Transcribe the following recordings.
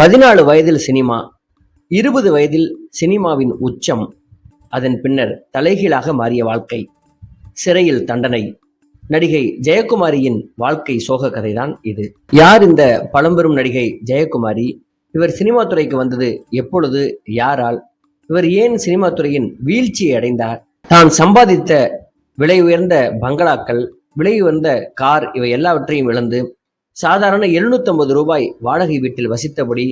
பதினாலு வயதில் சினிமா இருபது வயதில் சினிமாவின் உச்சம். அதன் பின்னர் தலைகீழாக மாறிய வாழ்க்கை. சிறையில் தண்டனை. நடிகை ஜெயக்குமாரியின் வாழ்க்கை சோக கதைதான் இது. யார் இந்த பழம்பெரும் நடிகை ஜெயக்குமாரி? இவர் சினிமா துறைக்கு வந்தது எப்பொழுது? யாரால்? இவர் ஏன் சினிமா துறையின் வீழ்ச்சியை அடைந்தார்? தான் சம்பாதித்த விலை உயர்ந்த பங்களாக்கள் விலை உயர்ந்த கார் இவை எல்லாவற்றையும் இழந்து சாதாரண 750 ரூபாய் வாடகை வீட்டில் வசித்தபடி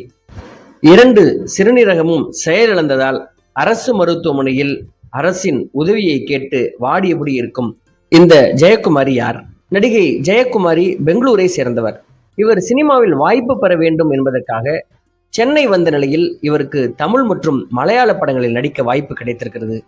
இரண்டு சிறுநீரகமும் செயலிழந்ததால் அரசு மருத்துவமனையில் அரசின் உதவியை கேட்டு வாடியபடி இருக்கும் இந்த ஜெயக்குமாரி யார்? நடிகை ஜெயக்குமாரி பெங்களூரை சேர்ந்தவர். இவர் சினிமாவில் வாய்ப்பு பெற வேண்டும் என்பதற்காக சென்னை வந்த நிலையில் இவருக்கு தமிழ் மற்றும் மலையாள படங்களில் நடிக்க வாய்ப்பு கிடைத்திருக்கிறது.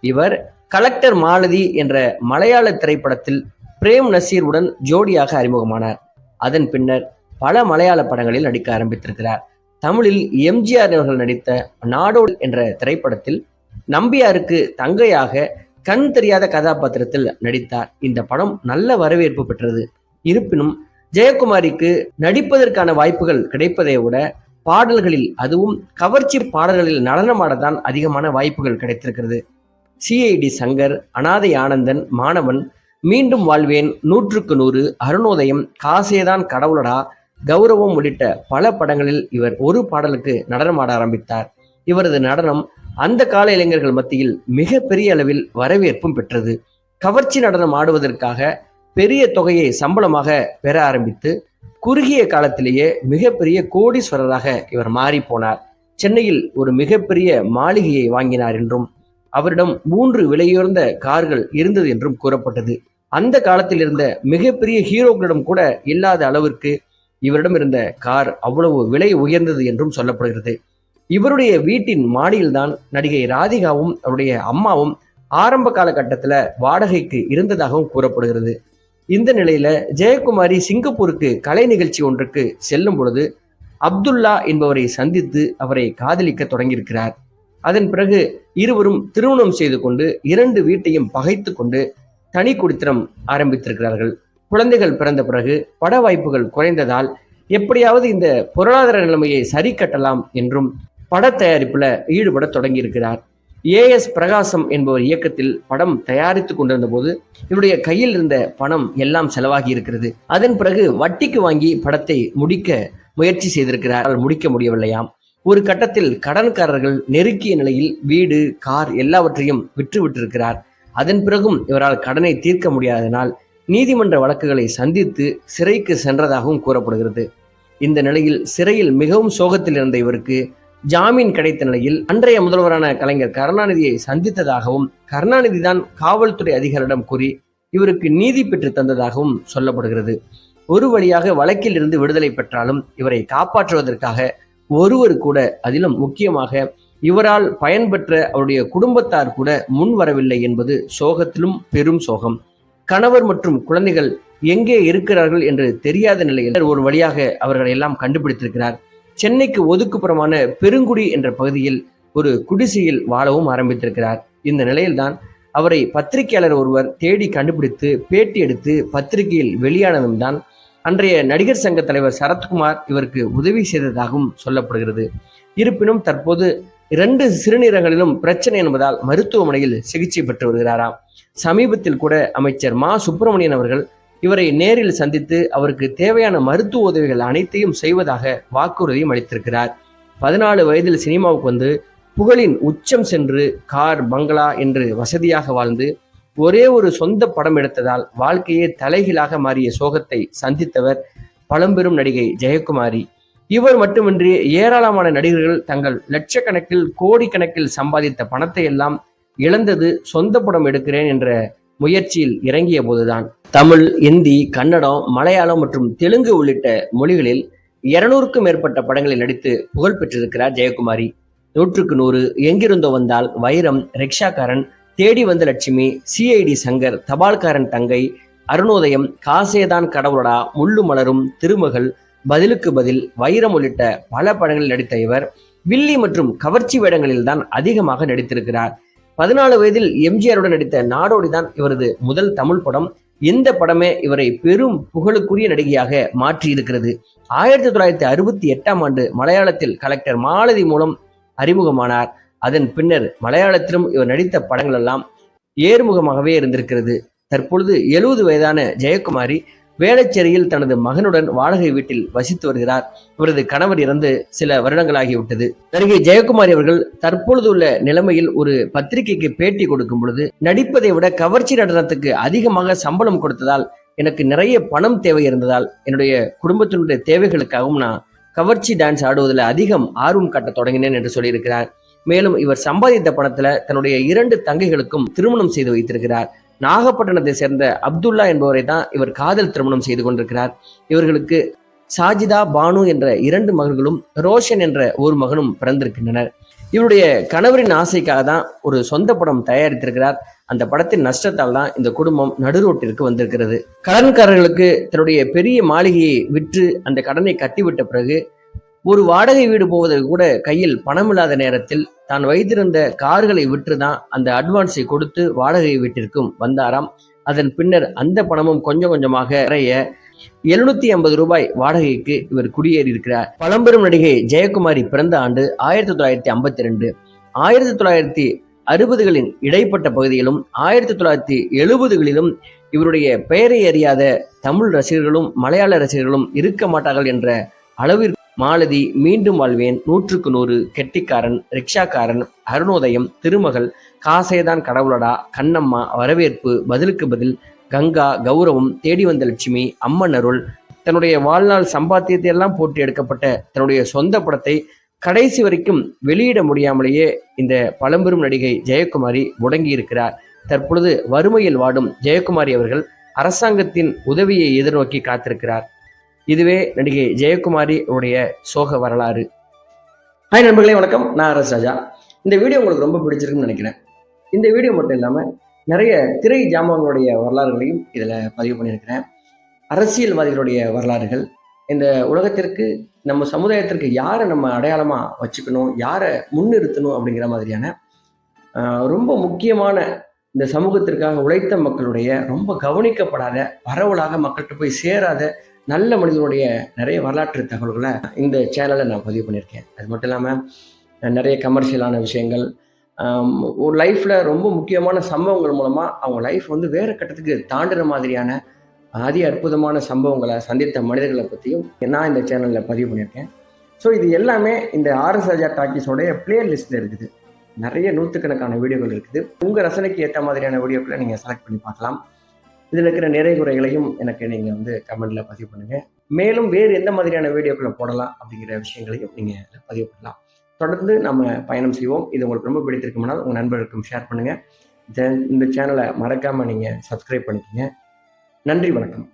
இவர் கலெக்டர் மாலதி என்ற மலையாள திரைப்படத்தில் பிரேம் நசீருடன் ஜோடியாக அறிமுகமானார். அதன் பின்னர் பல மலையாள படங்களில் நடிக்க ஆரம்பித்திருக்கிறார். தமிழில் எம்ஜிஆர் அவர்கள் நடித்த நாடோடு என்ற திரைப்படத்தில் நம்பியாருக்கு தங்கையாக கண் தெரியாத கதாபாத்திரத்தில் நடித்தார். இந்த படம் நல்ல வரவேற்பு பெற்றது. இருப்பினும் ஜெயக்குமாரிக்கு நடிப்பதற்கான வாய்ப்புகள் கிடைப்பதை விட பாடல்களில் அதுவும் கவர்ச்சி பாடல்களில் நடனமாடத்தான் அதிகமான வாய்ப்புகள் கிடைத்திருக்கிறது. சிஐடி சங்கர் அனாதை ஆனந்தன் மாணவன் மீண்டும் வாழ்வேன். நூற்றுக்கு நூறு அருணோதயம். காசேதான் கடவுளடா. கௌரவம் உள்ளிட்ட பல படங்களில் இவர் ஒரு பாடலுக்கு நடனமாட ஆரம்பித்தார். இவரது நடனம் அந்த கால இளைஞர்கள் மத்தியில் மிக பெரிய அளவில் வரவேற்பும் பெற்றது. கவர்ச்சி நடனம் ஆடுவதற்காக பெரிய தொகையை சம்பளமாக பெற ஆரம்பித்து குறுகிய காலத்திலேயே மிகப்பெரிய கோடீஸ்வரராக இவர் மாறி போனார் சென்னையில் ஒரு மிகப்பெரிய மாளிகையை வாங்கினார் என்றும் அவரிடம் மூன்று விலையுயர்ந்த கார்கள் இருந்தது என்றும் கூறப்பட்டது. அந்த காலத்தில் இருந்த மிகப்பெரிய ஹீரோக்களிடம் கூட இல்லாத அளவிற்கு இவரிடம் இருந்த கார் அவ்வளவு விலை உயர்ந்தது என்றும் சொல்லப்படுகிறது. இவருடைய வீட்டின் மாடியில்தான் நடிகை ராதிகாவும் அவருடைய அம்மாவும் ஆரம்ப காலகட்டத்தில் வாடகைக்கு இருந்ததாகவும் கூறப்படுகிறது. இந்த நிலையில ஜெயக்குமாரி சிங்கப்பூருக்கு கலை நிகழ்ச்சி ஒன்றுக்கு செல்லும் பொழுது அப்துல்லா என்பவரை சந்தித்து அவரை காதலிக்க தொடங்கியிருக்கிறார். அதன் பிறகு இருவரும் திருமணம் செய்து கொண்டு இரண்டு வீட்டையும் பகைத்து கொண்டு தனி குடித்தனம் ஆரம்பித்திருக்கிறார்கள். குழந்தைகள் பிறந்த பிறகு பட வாய்ப்புகள் குறைந்ததால் எப்படியாவது இந்த பொருளாதார நிலைமையை சரி கட்டலாம் என்றும் பட தயாரிப்புல ஈடுபட தொடங்கியிருக்கிறார். ஏ எஸ் பிரகாசம் என்பவர் இயக்கத்தில் படம் தயாரித்து கொண்டிருந்த போது இவருடைய கையில் இருந்த பணம் எல்லாம் செலவாகி இருக்கிறது. அதன் பிறகு வட்டிக்கு வாங்கி படத்தை முடிக்க முயற்சி செய்திருக்கிறார். முடிக்க முடியவில்லையாம். ஒரு கட்டத்தில் கடன்காரர்கள் நெருக்கிய நிலையில் வீடு கார் எல்லாவற்றையும் விற்று விட்டிருக்கிறார் அதன் பிறகும் இவரால் கடனை தீர்க்க முடியாதனால் நீதிமன்ற வழக்குகளை சந்தித்து சிறைக்கு சென்றதாகவும் கூறப்படுகிறது. இந்த நிலையில் சிறையில் மிகவும் சோகத்தில் இருந்த இவருக்கு ஜாமீன் கிடைத்த நிலையில் அன்றைய முதல்வரான கலைஞர் கருணாநிதியை சந்தித்ததாகவும் கருணாநிதி தான் காவல்துறை அதிகாரிடம் கூறி இவருக்கு நீதி பெற்று தந்ததாகவும் சொல்லப்படுகிறது. ஒரு வழியாக வழக்கில் இருந்து விடுதலை பெற்றாலும் இவரை காப்பாற்றுவதற்காக ஒருவர் கூட அதிலும் முக்கியமாக இவரால் பயன்பெற்ற அவருடைய குடும்பத்தார் கூட முன் வரவில்லை என்பது சோகத்திலும் பெரும் சோகம். கணவர் மற்றும் குழந்தைகள் எங்கே இருக்கிறார்கள் என்று தெரியாத நிலையில் ஒரு வழியாக அவர்களை எல்லாம் கண்டுபிடித்திருக்கிறார். சென்னைக்கு ஒதுக்குப்புறமான பெருங்குடி என்ற பகுதியில் ஒரு குடிசையில் வாழவும் ஆரம்பித்திருக்கிறார். இந்த நிலையில்தான் அவரை பத்திரிகையாளர் ஒருவர் தேடி கண்டுபிடித்து பேட்டி எடுத்து பத்திரிகையில் வெளியானதும் தான் அன்றைய நடிகர் சங்க தலைவர் சரத்குமார் இவருக்கு உதவி செய்ததாகவும் சொல்லப்படுகிறது. இருப்பினும் தற்போது இரண்டு சிறுநீரகங்களிலும் பிரச்சனை என்பதால் மருத்துவமனையில் சிகிச்சை பெற்று வருகிறாராம். சமீபத்தில் கூட அமைச்சர் மா. சுப்பிரமணியன் அவர்கள் இவரை நேரில் சந்தித்து அவருக்கு தேவையான மருத்துவ உதவிகள் அனைத்தையும் செய்வதாக வாக்குறுதியும் அளித்திருக்கிறார். பதினாலு வயதில் சினிமாவுக்கு வந்து புகழின் உச்சம் சென்று கார் பங்களா என்று வசதியாக வாழ்ந்து ஒரே ஒரு சொந்த படம் எடுத்ததால் வாழ்க்கையே தலைகீழாக மாறிய சோகத்தை சந்தித்தவர் பழம்பெரும் நடிகை ஜெயக்குமாரி. இவர் மட்டுமின்றி ஏராளமான நடிகர்கள் தங்கள் லட்சக்கணக்கில் கோடிக்கணக்கில் சம்பாதித்த பணத்தை எல்லாம் இழந்தது சொந்த படம் எடுக்கிறேன் என்ற முயற்சியில் இறங்கிய போதுதான். தமிழ் இந்தி கன்னடம் மலையாளம் மற்றும் தெலுங்கு உள்ளிட்ட மொழிகளில் இருநூறுக்கும் மேற்பட்ட படங்களில் நடித்து புகழ் பெற்றிருக்கிறார் ஜெயக்குமாரி. நூற்றுக்கு நூறு எங்கிருந்தோ வந்தால் வைரம் ரிக்ஷாக்காரன் தேடி வந்த லட்சுமி சிஐடி சங்கர் தபால்காரன் தங்கை அருணோதயம் காசேதான் கடவுளடா முள்ளு மலரும் திருமகள் பதிலுக்கு பதில் வைரம் உள்ளிட்ட பல படங்களில் நடித்த இவர் வில்லி மற்றும் கவர்ச்சி வேடங்களில் தான் அதிகமாக நடித்திருக்கிறார். பதினாலு வயதில் எம்ஜிஆருடன் நடித்த நாடோடி தான் இவரது முதல் தமிழ் படம். இந்த படமே இவரை பெரும் புகழுக்குரிய நடிகையாக மாற்றி இருக்கிறது ஆயிரத்தி தொள்ளாயிரத்தி அறுபத்தி எட்டாம் ஆண்டு மலையாளத்தில் கலெக்டர் மாலதி மூலம் அறிமுகமானார். அதன் பின்னர் மலையாளத்திலும் இவர் நடித்த படங்கள் எல்லாம் ஏறுமுகமாகவே இருந்திருக்கிறது. தற்பொழுது எழுபது வயதான ஜெயக்குமாரி வேளச்சேரியில் தனது மகனுடன் வாடகை வீட்டில் வசித்து வருகிறார். இவரது கணவர் இறந்து சில வருடங்களாகிவிட்டது. நடிகை ஜெயக்குமாரி அவர்கள் தற்பொழுது உள்ள நிலைமையில் ஒரு பத்திரிகைக்கு பேட்டி கொடுக்கும் பொழுது நடிப்பதை விட கவர்ச்சி நடனத்துக்கு அதிகமாக சம்பளம் கொடுத்ததால் எனக்கு நிறைய பணம் தேவை இருந்ததால் என்னுடைய குடும்பத்தினுடைய தேவைகளுக்காகவும் நான் கவர்ச்சி டான்ஸ் ஆடுவதில் அதிகம் ஆர்வம் காட்ட தொடங்கினேன் என்று சொல்லியிருக்கிறார். மேலும் இவர் சம்பாதித்த பணத்துல தன்னுடைய இரண்டு தங்கைகளுக்கும் திருமணம் செய்து வைத்திருக்கிறார். நாகப்பட்டினத்தை சேர்ந்த அப்துல்லா என்பவரை தான் இவர் காதல் திருமணம் செய்து கொண்டிருக்கிறார். இவர்களுக்கு சாஜிதா பானு என்ற இரண்டு மகன்களும் ரோஷன் என்ற ஒரு மகனும் பிறந்திருக்கின்றனர். இவருடைய கணவரின் ஆசைக்காக தான் ஒரு சொந்த படம் தயாரித்திருக்கிறார். அந்த படத்தின் நஷ்டத்தால் தான் இந்த குடும்பம் நடுரோட்டிற்கு வந்திருக்கிறது. கடன்காரர்களுக்கு தன்னுடைய பெரிய மாளிகையை விற்று அந்த கடனை கட்டிவிட்ட பிறகு ஒரு வாடகை வீடு போவதற்கு கூட கையில் பணம் இல்லாத நேரத்தில் தான் வைத்திருந்த கார்களை விற்று தான் அந்த அட்வான்ஸை கொடுத்து வாடகை வீட்டிற்கும் வந்தாராம். அதன் பின்னர் அந்த பணமும் கொஞ்சம் கொஞ்சமாக நிறைய எழுநூத்தி ஐம்பது ரூபாய் வாடகைக்கு இவர் குடியேறி இருக்கிறார் பழம்பெரும் நடிகை ஜெயக்குமாரி பிறந்த ஆண்டு ஆயிரத்தி தொள்ளாயிரத்தி ஐம்பத்தி ரெண்டு. ஆயிரத்தி தொள்ளாயிரத்தி அறுபதுகளின் இடைப்பட்ட பகுதியிலும் ஆயிரத்தி தொள்ளாயிரத்தி எழுபதுகளிலும் இவருடைய பெயரை அறியாத தமிழ் ரசிகர்களும் மலையாள ரசிகர்களும் இருக்க மாட்டார்கள் என்ற அளவிற்கு மாலதி மீண்டும் வாழ்வேன். நூற்றுக்கு நூறு கெட்டிக்காரன் ரிக்ஷாக்காரன் அருணோதயம் திருமகள் காசேதான் கடவுளடா கண்ணம்மா வரவேற்பு பதிலுக்கு பதில் கங்கா கௌரவம் தேடி வந்த லட்சுமி அம்மன் அருள் தன்னுடைய வாழ்நாள் சம்பாத்தியத்தை எல்லாம் போட்டு எடுக்கப்பட்ட தன்னுடைய சொந்த படத்தை கடைசி வரைக்கும் வெளியிட முடியாமலேயே இந்த பழம்பெரும் நடிகை ஜெயக்குமாரி முடங்கி இருக்கிறார். தற்பொழுது வறுமையில் வாடும் ஜெயக்குமாரி அவர்கள் அரசாங்கத்தின் உதவியை எதிர்நோக்கி காத்திருக்கிறார். இதுவே நடிகை ஜெயக்குமாரி உடைய சோக வரலாறு. ஹாய் நண்பர்களே வணக்கம். நான் அரசு ராஜா. இந்த வீடியோ உங்களுக்கு ரொம்ப பிடிச்சிருக்குன்னு நினைக்கிறேன். இந்த வீடியோ மட்டும் இல்லாமல் நிறைய திரை ஜாமான்களுடைய வரலாறுகளையும் இதில் பதிவு பண்ணியிருக்கிறேன். அரசியல்வாதிகளுடைய வரலாறுகள் இந்த உலகத்திற்கு நம்ம சமுதாயத்திற்கு யாரை நம்ம அடையாளமாக வச்சுக்கணும் யாரை முன்னிறுத்தணும் அப்படிங்கிற மாதிரியான ரொம்ப முக்கியமான இந்த சமூகத்திற்காக உழைத்த மக்களுடைய ரொம்ப கவனிக்கப்படாத பரவலாக மக்கள்கிட்ட போய் சேராத நல்ல மனிதனுடைய நிறைய வரலாற்று தகவல்களை இந்த சேனலில் நான் பதிவு பண்ணியிருக்கேன். அது மட்டும் இல்லாமல் நிறைய கமர்ஷியலான விஷயங்கள் ஒரு லைஃப்பில் ரொம்ப முக்கியமான சம்பவங்கள் மூலமாக அவங்க லைஃப் வந்து வேறு கட்டத்துக்கு தாண்டுற மாதிரியான அதி அற்புதமான சம்பவங்களை சந்தித்த மனிதர்களை பற்றியும் நான் இந்த சேனலில் பதிவு பண்ணியிருக்கேன். ஸோ இது எல்லாமே இந்த ஆர்எஸ் ராஜா டாக்கீஸோடைய பிளேலிஸ்ட்டில் இருக்குது. நிறைய நூற்றுக்கணக்கான வீடியோக்கள் இருக்குது. உங்கள் ரசனைக்கு ஏற்ற மாதிரியான வீடியோக்களை நீங்கள் செலக்ட் பண்ணி பார்க்கலாம். இதில் இருக்கிற நிறை குறைகளையும் எனக்கு நீங்கள் வந்து கமெண்டில் பதிவு பண்ணுங்கள் மேலும் வேறு எந்த மாதிரியான வீடியோக்களை போடலாம் அப்படிங்கிற விஷயங்களையும் நீங்கள் பதிவு பண்ணலாம். தொடர்ந்து நம்ம பயணம் செய்வோம். இது உங்களுக்கு ரொம்ப பிடித்திருக்குமானால் உங்கள் நண்பர்களுக்கும் ஷேர் பண்ணுங்கள் இந்த சேனலை மறக்காமல் நீங்கள் சப்ஸ்கிரைப் பண்ணிக்கோங்க. நன்றி வணக்கம்.